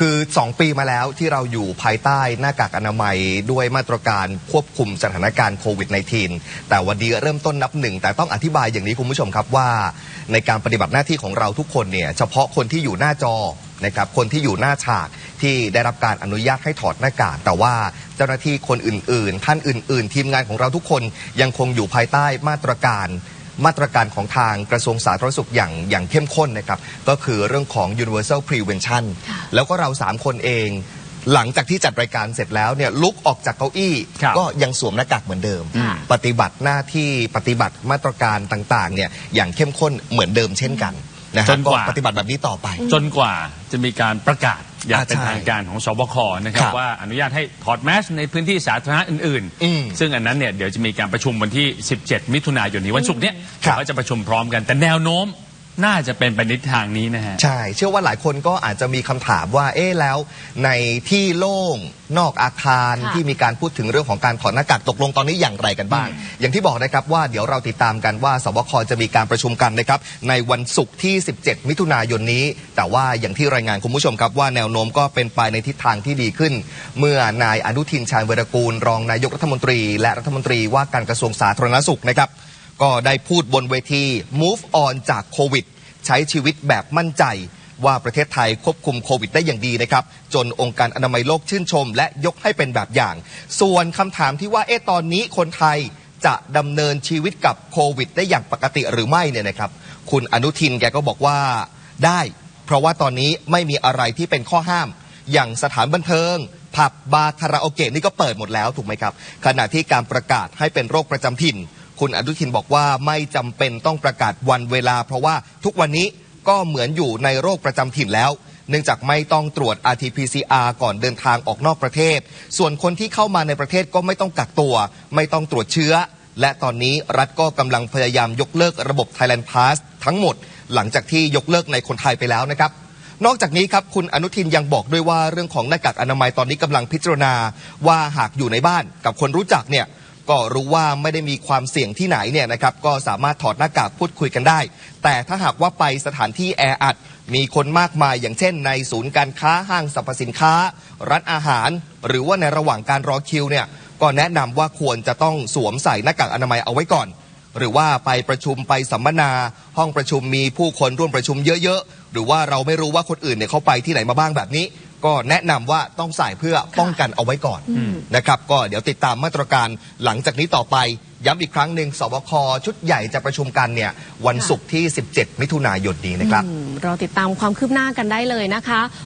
คือ 2 ปีมาแล้วที่เราอยู่ภายใต้หน้ากากอนามัยด้วยมาตรการควบคุมสถานการณ์โควิด -19 แต่วันนี้เริ่มต้นนับหนึ่ง แต่ต้องอธิบายอย่างนี้คุณผู้ชมครับว่า ในการปฏิบัติหน้าที่ของเราทุกคนเนี่ยเฉพาะคนที่อยู่หน้าจอนะครับคนที่อยู่หน้าฉากที่ได้รับการอนุญาตให้ถอดหน้ากากแต่ว่าเจ้าหน้าที่คนอื่น ๆ ท่านอื่น ๆ ทีมงานของเราทุกคนยังคงอยู่ภายใต้มาตรการ มาตรการของทางกระทรวงสาธารณสุขอย่างอย่างเข้มข้นนะครับ ก็คือเรื่องของ universal prevention ค่ะแล้วก็เรา 3 คนเองหลังจากที่จัดรายการเสร็จแล้วเนี่ยลุกออกจากเก้าอี้ครับก็ยังสวมหน้ากากเหมือนเดิมค่ะปฏิบัติหน้าที่ปฏิบัติมาตรการต่างๆเนี่ยอย่างเข้มข้นเหมือนเดิมเช่นกันนะฮะจนกว่าปฏิบัติแบบนี้ต่อไป จนกว่าจะมีการประกาศ อย่างอ่าเป็นใช่ทางการของสบคนะครัครับบว่าอนุญาตให้ถอดแมสในพื้นที่สาธารณะอื่นอืมซึ่งอันนั้นเนี่ยเดี๋ยวจะมีการประชุมวันที่ 17 มิถุนายนนี้วันศุกร์เนี้ยครับก็จะประชุมพร้อมกันแต่แนวโน้ม น่าจะเป็นไปในทิศทางนี้นะฮะ ใช่ เชื่อว่าหลายคนก็อาจจะมีคำถามว่า เอ๊ะแล้วในที่โล่งนอกอาคารค่ะ ที่มีการพูดถึงเรื่องของการถอดหน้ากากตกลงตอนนี้อย่างไรกันบ้าง อย่างที่บอกนะครับว่าเดี๋ยวเราติดตามกันว่าสบคจะมีการประชุมกันนะครับในวันศุกร์ที่ 17 มิถุนายนนี้ แต่ว่าอย่างที่รายงานคุณผู้ชมครับว่าแนวโน้มก็เป็นไปในทิศทางที่ดีขึ้น เมื่อนายอนุทินชาญวีรกูล รองนายกรัฐมนตรี และรัฐมนตรีว่าการกระทรวงสาธารณสุขนะครับ ก็ได้พูดบนเวที move on จากโควิด ใช้ชีวิตแบบมั่นใจ ว่าประเทศไทยควบคุมโควิดได้อย่างดีนะครับ จนองค์การอนามัยโลกชื่นชม และยกให้เป็นแบบอย่าง ส่วนคำถามที่ว่าเอ๊ะตอนนี้คนไทยจะดำเนินชีวิตกับโควิด ได้อย่างปกติหรือไม่เนี่ยนะครับ คุณอนุทินแกก็บอกว่าได้ เพราะว่าตอนนี้ไม่มีอะไรที่เป็นข้อห้าม อย่างสถานบันเทิง ผับบาร์คาราโอเกะนี่ก็เปิดหมดแล้วถูกไหมครับ ขณะที่การประกาศให้เป็นโรคประจำถิ่น คุณอนุทินบอกว่าไม่จำเป็นต้องประกาศวันเวลา เพราะว่าทุกวันนี้ก็เหมือนอยู่ในโรคประจำถิ่นแล้ว เนื่องจากไม่ต้องตรวจ RT-PCR ก่อนเดินทางออกนอกประเทศ ส่วนคนที่เข้ามาในประเทศก็ไม่ต้องกักตัว ไม่ต้องตรวจเชื้อ และตอนนี้รัฐก็กำลังพยายามยกเลิกระบบ Thailand Pass ทั้งหมด หลังจากที่ยกเลิกในคนไทยไปแล้วนะครับนอกจากนี้ครับคุณอนุทินยังบอกด้วยว่าเรื่องของหน้ากากอนามัยตอนนี้กำลังพิจารณาว่าหากอยู่ในบ้านกับคนรู้จักเนี่ย ก็รู้ว่าไม่ได้มีความเสี่ยงที่ไหนเนี่ยนะครับก็สามารถถอดหน้ากากพูดคุยกันได้ แต่ถ้าหากว่าไปสถานที่แออัด มีคนมากมายอย่างเช่น ในศูนย์การค้าห้างสรรพสินค้า ร้านอาหาร หรือว่าในระหว่างการรอคิวเนี่ยก็แนะนำว่าควรจะต้องสวมใส่หน้ากากอนามัยเอาไว้ก่อน หรือว่าไปประชุมไปสัมมนา ห้องประชุมมีผู้คนร่วมประชุมเยอะๆหรือว่าเราไม่รู้ว่าคนอื่นเนี่ยเขาไปที่ไหนมาบ้างแบบนี้ ก็แนะนำว่าต้องใส่เพื่อป้องกันเอาไว้ก่อนนะครับ ก็เดี๋ยวติดตามมาตรการหลังจากนี้ต่อไป ย้ำอีกครั้งหนึ่งสบคชุดใหญ่จะประชุมกันเนี่ยวันศุกร์ที่ 17 มิถุนายนนี้นะครับ อืมเราติดตามความคืบหน้ากันได้เลยนะคะ